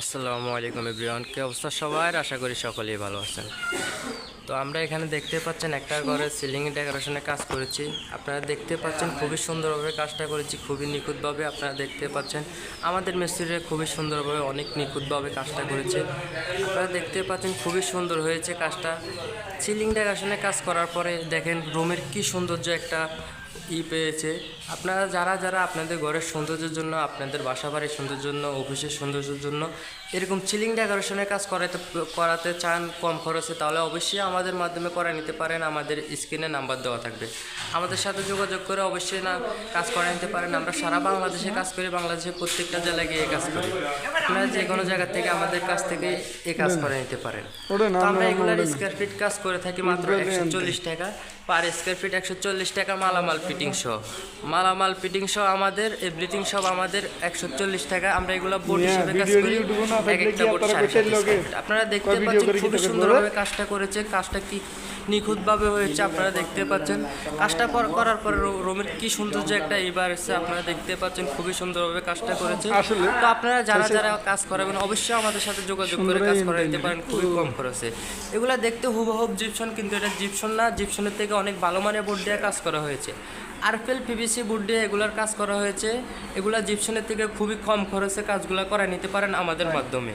আসসালামু আলাইকুম এভরিওয়ান, কি অবস্থা সবার? আশা করি সকলেই ভালো আছেন। তো আমরা এখানে দেখতে পাচ্ছেন একটা ঘরে সিলিং ডেকোরেশনে কাজ করেছি। আপনারা দেখতে পাচ্ছেন খুবই সুন্দরভাবে কাজটা করেছি, খুবই নিখুঁতভাবে আপনারা দেখতে পাচ্ছেন। আমাদের মিস্ত্রিরা খুবই সুন্দরভাবে অনেক নিখুঁতভাবে কাজটা করেছে। আপনারা দেখতে পাচ্ছেন খুবই সুন্দর হয়েছে কাজটা। সিলিং ডেকোরেশনে কাজ করার পরে দেখেন রুমের কি সৌন্দর্য একটা ই পেয়েছে। আপনারা যারা যারা আপনাদের ঘরের সৌন্দর্যের জন্য আপনাদের বাসা বাড়ির সৌন্দর্যের জন্য অফিসের সৌন্দর্যের জন্য এরকম চিলিং ডেকোরেশনের কাজ করাতে করাতে চান কম খরচে তাহলে অবশ্যই আমাদের মাধ্যমে করে নিতে পারেন। আমাদের স্ক্রিনে নাম্বার দেওয়া থাকবে। আমাদের সাথে যোগাযোগ করে অবশ্যই না কাজ করে নিতে পারেন। আমরা সারা বাংলাদেশে কাজ করি বাংলাদেশের প্রত্যেকটা জেলায় গিয়ে কাজ করি। আপনারা যে কোনো জায়গা থেকে আমাদের কাছ থেকে এই কাজ করে নিতে পারেন। তো আমরা এগুলার স্কোয়ার ফিট কাজ করে থাকি মাত্র একশো চল্লিশ টাকা। পার স্কোয়ার ফিট একশো চল্লিশ টাকা মালামাল ফিটিং সহ। মালামাল ফিটিং সহ আমাদের এভরিথিং সব আমাদের একশো চল্লিশ টাকা। আমরা এগুলো বোর্ড মিয়া, হিসেবে কাজ করি। এক একটা বোর্ড আপনারা দেখতে পাচ্ছেন খুবই সুন্দরভাবে কাজটা করেছে। কাজটা কি নিখুঁতভাবে হয়েছে আপনারা দেখতে পাচ্ছেন। কাজটা কর- করার পরে রোমের কি সৌন্দর্য একটা এবার এসে আপনারা দেখতে পাচ্ছেন খুবই সুন্দরভাবে কাজটা করেছে। তো আপনারা যারা যারা কাজ করাবেন অবশ্যই আমাদের সাথে যোগাযোগ করে কাজ করা নিতে পারেন খুবই কম খরচে। এগুলা দেখতে হুবহুব জিপসন কিন্তু এটা জিপসন না। জিপসনের থেকে অনেক ভালো মানের বোর্ড দিয়ে কাজ করা হয়েছে। আরফেল পিভিসি বোর্ড দিয়ে এগুলার কাজ করা হয়েছে। এগুলা জিপসনের থেকে খুবই কম খরচে কাজগুলো করা নিতে পারেন আমাদের মাধ্যমে।